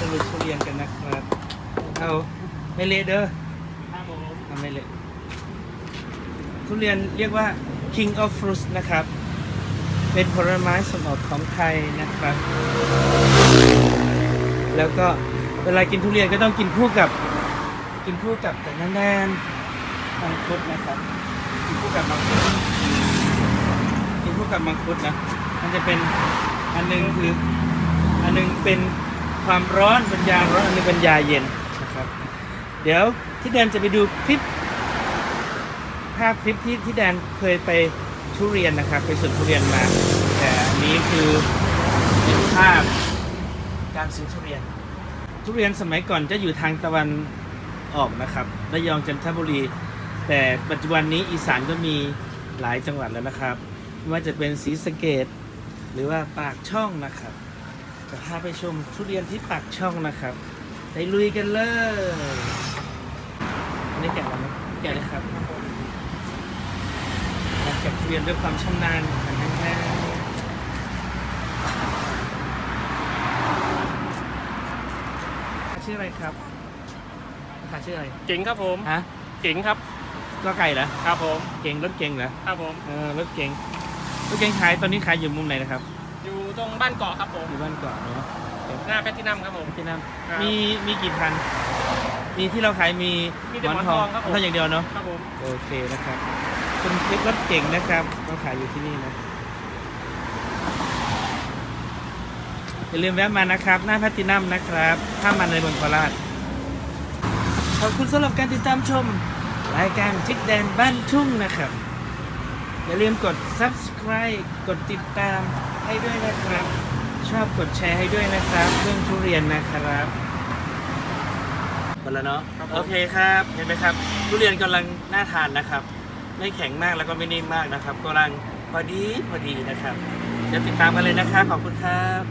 ตะลุยทุเรียนกันนะครับ เอาไม่เละเด้อทำไม่เละทุเรียนเรียกว่า king of fruits นะครับ เป็นผลไม้ส่งออกของไทยนะครับ แล้วก็เวลากินทุเรียนก็ต้องกินคู่กับ กินคู่กับแต่แน่นมังคุดนะครับ กินคู่กับมังคุดกินคู่กับมังคุดนะ มันจะเป็นอันหนึงคืออันหนึงเป็น ความร้อนเป็นยาร้อนอันนึงเป็นยาเย็นนะครับ เดี๋ยวที่แดนจะไปดูคลิปภาพคลิปที่ที่แดนเคยไปทุเรียนนะครับ ไปสวนทุเรียนมา แต่อันนี้คือเป็นภาพการซื้อทุเรียน ทุเรียนสมัยก่อนจะอยู่ทางตะวันออกนะครับระยองจันทบุรี แต่ปัจจุบันนี้อีสานก็มีหลายจังหวัดแล้วนะครับไม่ว่าจะเป็นศรีสะเกดหรือว่าปากช่องนะครับ จะพาไปชมทุเรียนที่ปากช่องนะครับ ไปลุยกันเลยอันนี้แกะแล้วไหมแกะเลยครับการเก็บทุเรียนด้วยความชำนาญของแท้ๆชื่ออะไรครับค่ะชื่ออะไร เก่งครับผมฮะเก่งครับก็ไก่เหรอครับผม เก่งรถเก่งเหรอครับผม เออรถเก่งรถเก่งขายตอนนี้ขายอยู่มุมไหนนะครับ อยู่ตรงบ้านเกาะครับผมอยู่บ้านเกาะเนาะหน้าแพทินัมครับผม ที่นั่นครับ มีมีกี่พัน มีที่เราขายมีมีแต่หมอนทองครับผมเท่าอย่างเดียวเนาะ ครับผม โอเคนะครับเป็นคลิปรถเก่งนะครับเราขายอยู่ที่นี่นะอย่าลืมแวะมานะครับ หน้าแพลตตินัมนะครับ ถ้ามาในเมืองโคราชขอบคุณสำหรับการติดตามชม รายการทิกแดนบ้านทุ่งนะครับ อย่าลืมกด subscribe กดติดตาม ให้ด้วยนะครับ ชอบกดแชร์ให้ด้วยนะครับเรื่องทุเรียนนะครับหมดแล้วเนาะครับผมโอเคครับเห็นไหมครับ ทุเรียนกำลังน่าทานนะครับ ไม่แข็งมากแล้วก็ไม่นิ่มมากนะครับกำลังพอดีพอดีนะครับเดี๋ยวติดตามกันเลยนะครับขอบคุณครับ